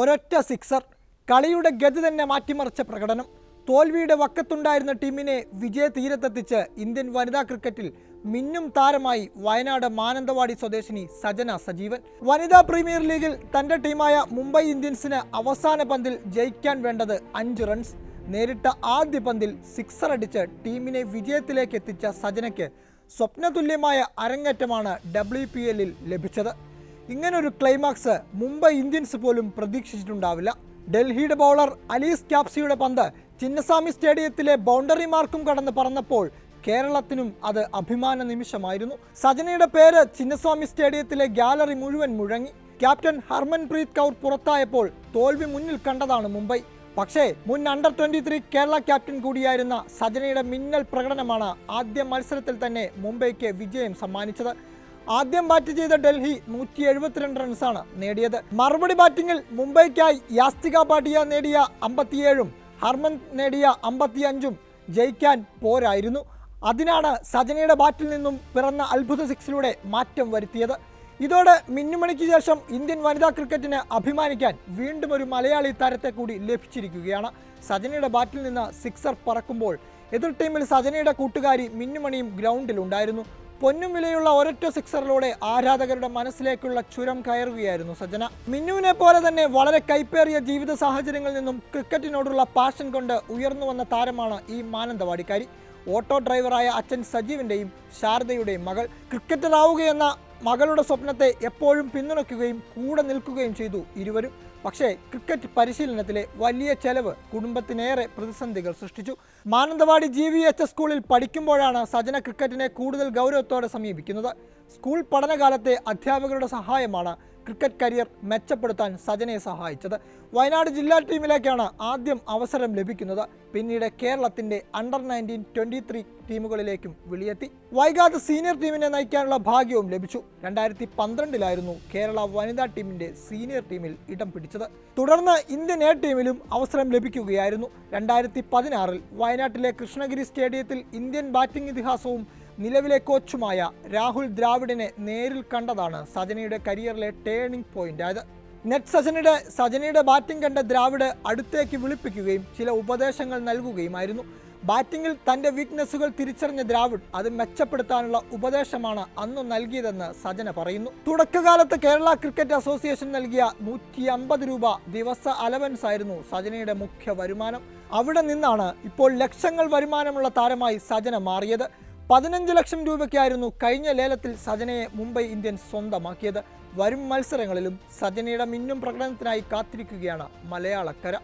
ഒരൊറ്റ സിക്സർ. കളിയുടെ ഗതി തന്നെ മാറ്റിമറിച്ച പ്രകടനം. തോൽവിയുടെ വക്കത്തുണ്ടായിരുന്ന ടീമിനെ വിജയതീരത്തെത്തിച്ച് ഇന്ത്യൻ വനിതാ ക്രിക്കറ്റിൽ മിന്നും താരമായി വയനാട് മാനന്തവാടി സ്വദേശിനി സജന സജീവൻ. വനിതാ പ്രീമിയർ ലീഗിൽ തന്റെ ടീമായ മുംബൈ ഇന്ത്യൻസിന് അവസാന പന്തിൽ ജയിക്കാൻ വേണ്ടത് അഞ്ച് റൺസ്. നേരിട്ട ആദ്യ പന്തിൽ സിക്സർ അടിച്ച് ടീമിനെ വിജയത്തിലേക്ക് എത്തിച്ച സജനയ്ക്ക് സ്വപ്നതുല്യമായ അരങ്ങേറ്റമാണ് ഡബ്ല്യു ലഭിച്ചത്. ഇങ്ങനൊരു ക്ലൈമാക്സ് മുംബൈ ഇന്ത്യൻസ് പോലും പ്രതീക്ഷിച്ചിട്ടുണ്ടാവില്ല. ഡൽഹിയുടെ ബൗളർ അലീസ് ക്യാപ്സിയുടെ പന്ത് ചിന്നസ്വാമി സ്റ്റേഡിയത്തിലെ ബൗണ്ടറി മാർക്കും കടന്ന് പറന്നപ്പോൾ കേരളത്തിനും അത് അഭിമാന നിമിഷമായിരുന്നു. സജനയുടെ പേര് ചിന്നസ്വാമി സ്റ്റേഡിയത്തിലെ ഗാലറി മുഴുവൻ മുഴങ്ങി. ക്യാപ്റ്റൻ ഹർമൻപ്രീത് കൗർ പുറത്തായപ്പോൾ തോൽവി മുന്നിൽ കണ്ടതാണ് മുംബൈ. പക്ഷേ മുൻ under twenty three Kerala captain കൂടിയായിരുന്ന സജനയുടെ മിന്നൽ പ്രകടനമാണ് ആദ്യ മത്സരത്തിൽ തന്നെ മുംബൈക്ക് വിജയം സമ്മാനിച്ചത്. ആദ്യം ബാറ്റ് ചെയ്ത ഡൽഹി നൂറ്റി എഴുപത്തിരണ്ട് റൺസാണ് നേടിയത്. മറുപടി ബാറ്റിംഗിൽ മുംബൈക്കായി യാസ്തിക പാട്ടിയ നേടിയ അമ്പത്തിയേഴും ഹർമൻ നേടിയ അമ്പത്തിയഞ്ചും ജയിക്കാൻ പോരായിരുന്നു. അതിനാണ് സജനയുടെ ബാറ്റിൽ നിന്നും പിറന്ന അത്ഭുത സിക്സിലൂടെ മാറ്റം വരുത്തിയത്. ഇതോടെ മിന്നുമണിക്ക് ശേഷം ഇന്ത്യൻ വനിതാ ക്രിക്കറ്റിന് അഭിമാനിക്കാൻ വീണ്ടും ഒരു മലയാളി താരത്തെ കൂടി ലഭിച്ചിരിക്കുകയാണ്. സജനയുടെ ബാറ്റിൽ നിന്ന് സിക്സർ പറക്കുമ്പോൾ എതിർ ടീമിൽ സജനയുടെ കൂട്ടുകാരി മിന്നുമണിയും ഗ്രൗണ്ടിലുണ്ടായിരുന്നു പൊന്നും വിലയുള്ള ഒരൊറ്റ സിക്സറിലൂടെ ആരാധകരുടെ മനസ്സിലേക്കുള്ള ചുരം കയറുകയായിരുന്നു സജന മിന്നുവിനെ പോലെ തന്നെ വളരെ കൈപ്പേറിയ ജീവിത സാഹചര്യങ്ങളിൽ നിന്നും ക്രിക്കറ്റിനോടുള്ള പാഷൻ കൊണ്ട് ഉയർന്നു വന്ന താരമാണ് ഈ മാനന്തവാടിക്കാരി. ഓട്ടോ ഡ്രൈവറായ അച്ഛൻ സജീവിന്റെയും ശാരദയുടെയും മകൾ. ക്രിക്കറ്ററാവുകയെന്ന മകളുടെ സ്വപ്നത്തെ എപ്പോഴും പിന്തുണയ്ക്കുകയും കൂടെ നിൽക്കുകയും ചെയ്തു ഇരുവരും. പക്ഷേ ക്രിക്കറ്റ് പരിശീലനത്തിലെ വലിയ ചെലവ് കുടുംബത്തിനേറെ പ്രതിസന്ധികൾ സൃഷ്ടിച്ചു. Mananthavady G V H S സ്കൂളിൽ പഠിക്കുമ്പോഴാണ് സജന ക്രിക്കറ്റിനെ കൂടുതൽ ഗൗരവത്തോടെ സമീപിക്കുന്നത്. സ്കൂൾ പഠനകാലത്തെ അധ്യാപകരുടെ സഹായമാണ് ക്രിക്കറ്റ് കരിയർ മെച്ചപ്പെടുത്താൻ സജനെ സഹായിച്ചത്. വയനാട് ജില്ലാ ടീമിലേക്കാണ് ആദ്യം അവസരം ലഭിക്കുന്നത്. പിന്നീട് കേരളത്തിന്റെ അണ്ടർ നയന്റീൻ ട്വന്റി ത്രീ ടീമുകളിലേക്കും വിളിയെത്തി. വൈകാതെ സീനിയർ ടീമിനെ നയിക്കാനുള്ള ഭാഗ്യവും ലഭിച്ചു. രണ്ടായിരത്തി പന്ത്രണ്ടിലായിരുന്നു കേരള വനിതാ ടീമിന്റെ സീനിയർ ടീമിൽ ഇടം പിടിച്ചത്. തുടർന്ന് ഇന്ത്യൻ എ ടീമിലും അവസരം ലഭിക്കുകയായിരുന്നു. രണ്ടായിരത്തി പതിനാറിൽ വയനാട്ടിലെ കൃഷ്ണഗിരി സ്റ്റേഡിയത്തിൽ ഇന്ത്യൻ ബാറ്റിംഗ് ഇതിഹാസവും നിലവിലെ കോച്ചുമായ രാഹുൽ ദ്രാവിഡിനെ നേരിൽ കണ്ടതാണ് സജനയുടെ കരിയറിലെ ടേണിംഗ് പോയിന്റ് ആയത് നെറ്റ് സജനയുടെ സജനയുടെ ബാറ്റിംഗ് കണ്ട ദ്രാവിഡ് അടുത്തേക്ക് വിളിപ്പിക്കുകയും ചില ഉപദേശങ്ങൾ നൽകുകയുമായിരുന്നു. ബാറ്റിംഗിൽ തന്റെ വീക്ക്നെസ്സുകൾ തിരിച്ചറിഞ്ഞ ദ്രാവിഡ് അത് മെച്ചപ്പെടുത്താനുള്ള ഉപദേശമാണ് അന്ന് നൽകിയതെന്ന് സജന പറയുന്നു. തുടക്കകാലത്ത് കേരള ക്രിക്കറ്റ് അസോസിയേഷൻ നൽകിയ നൂറ്റി അമ്പത് രൂപ ദിവസ അലവൻസ് ആയിരുന്നു സജനയുടെ മുഖ്യ വരുമാനം. അവിടെ നിന്നാണ് ഇപ്പോൾ ലക്ഷങ്ങൾ വരുമാനമുള്ള താരമായി സജന മാറിയത്. പതിനഞ്ച് ലക്ഷം രൂപയ്ക്കായിരുന്നു കഴിഞ്ഞ ലേലത്തിൽ സജനയെ മുംബൈ ഇന്ത്യൻസ് സ്വന്തമാക്കിയത്. വരും മത്സരങ്ങളിലും സജനയുടെ മിന്നും പ്രകടനത്തിനായി കാത്തിരിക്കുകയാണ് മലയാളക്കര.